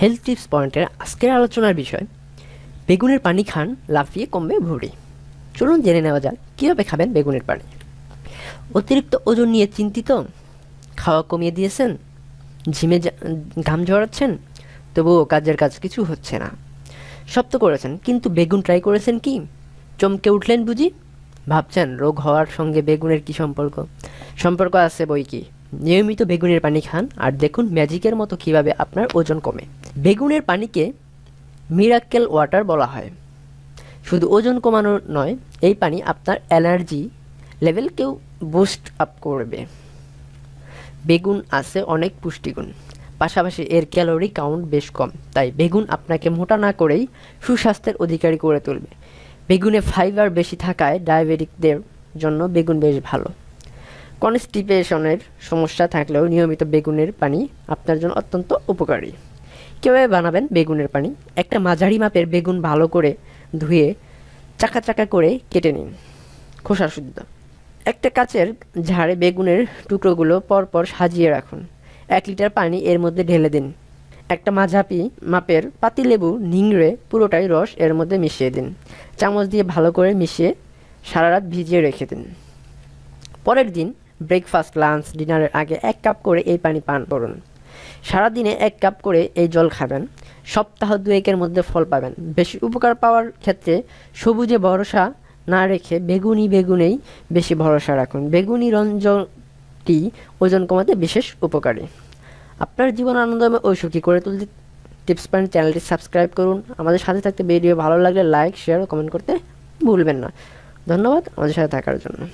Health tips পয়েন্টের আজকের আলোচনার বিষয়, বেগুনের পানি খান, লাফিয়ে কমবে ভুঁড়ি। চলুন জেনে নেওয়া যাক, কীভাবে খাবেন বেগুনের পানি? অতিরিক্ত ওজন নিয়ে চিন্তিত? খাওয়া কমিয়ে দিয়েছেন? ঝিমে ঘাম ঝরাচ্ছেন? তবুও কাজের কাজ কিছু হচ্ছে না। সব তো করেছেন, কিন্তু বেগুন ট্রাই করেছেন কি? চমকে উঠলেন বুঝি? ভাবছেন, রোগ হওয়ার সঙ্গে বেগুনের কি সম্পর্ক? সম্পর্ক আছে বই কি? নিয়মিত বেগুনের পানি খান, আর দেখুন ম্যাজিকের মতো কীভাবে আপনার ওজন কমে। বেগুনের পানিকে মিরাক্কেল ওয়াটার বলা হয়। শুধু ওজন কমানো নয়, এই পানি আপনার এনার্জি লেভেলকেও বুস্ট আপ করবে। বেগুন আছে অনেক পুষ্টিগুণ, পাশাপাশি এর ক্যালোরি কাউন্ট বেশ কম, তাই বেগুন আপনাকে মোটা না করেই সুস্বাস্থ্যের অধিকারী করে তুলবে। বেগুনে ফাইবার বেশি থাকায় ডায়াবেটিকদের জন্য বেগুন বেশ ভালো। কনস্টিপেশনের সমস্যা থাকলেও নিয়মিত বেগুনের পানি আপনার জন্য অত্যন্ত উপকারী। কীভাবে বানাবেন বেগুনের পানি। একটা মাঝারি মাপের বেগুন ভালো করে ধুয়ে চাকা চাকা করে কেটে নিন, খোসা শুদ্ধ। একটা কাচের ঝাড়ে বেগুনের টুকরোগুলো পরপর সাজিয়ে রাখুন। এক লিটার পানি এর মধ্যে ঢেলে দিন। একটা মাঝাপি মাপের পাতিলেবু নিংড়ে পুরোটাই রস এর মধ্যে মিশিয়ে দিন। চামচ দিয়ে ভালো করে মিশিয়ে সারা রাত ভিজিয়ে রেখে দিন। পরের দিন ব্রেকফাস্ট, লাঞ্চ, ডিনারের আগে এক কাপ করে এই পানি পান করুন। সারাদিনে এক কাপ করে এই জল খাবেন। সপ্তাহ দুয়েকের মধ্যে ফল পাবেন। বেশি উপকার পাওয়ার ক্ষেত্রে সবুজে ভরসা না রেখে বেগুনি বেগুনেই বেশি ভরসা রাখুন। বেগুনি রঞ্জনটি ওজন কমাতে বিশেষ উপকারী। আপনার জীবন আনন্দময় ও সুখী করে তুলতে টিপস পয়েন্ট চ্যানেলটি সাবস্ক্রাইব করুন। আমাদের সাথে থাকতে ভিডিও ভালো লাগলে লাইক, শেয়ার ও কমেন্ট করতে ভুলবেন না। ধন্যবাদ আমাদের সাথে থাকার জন্য।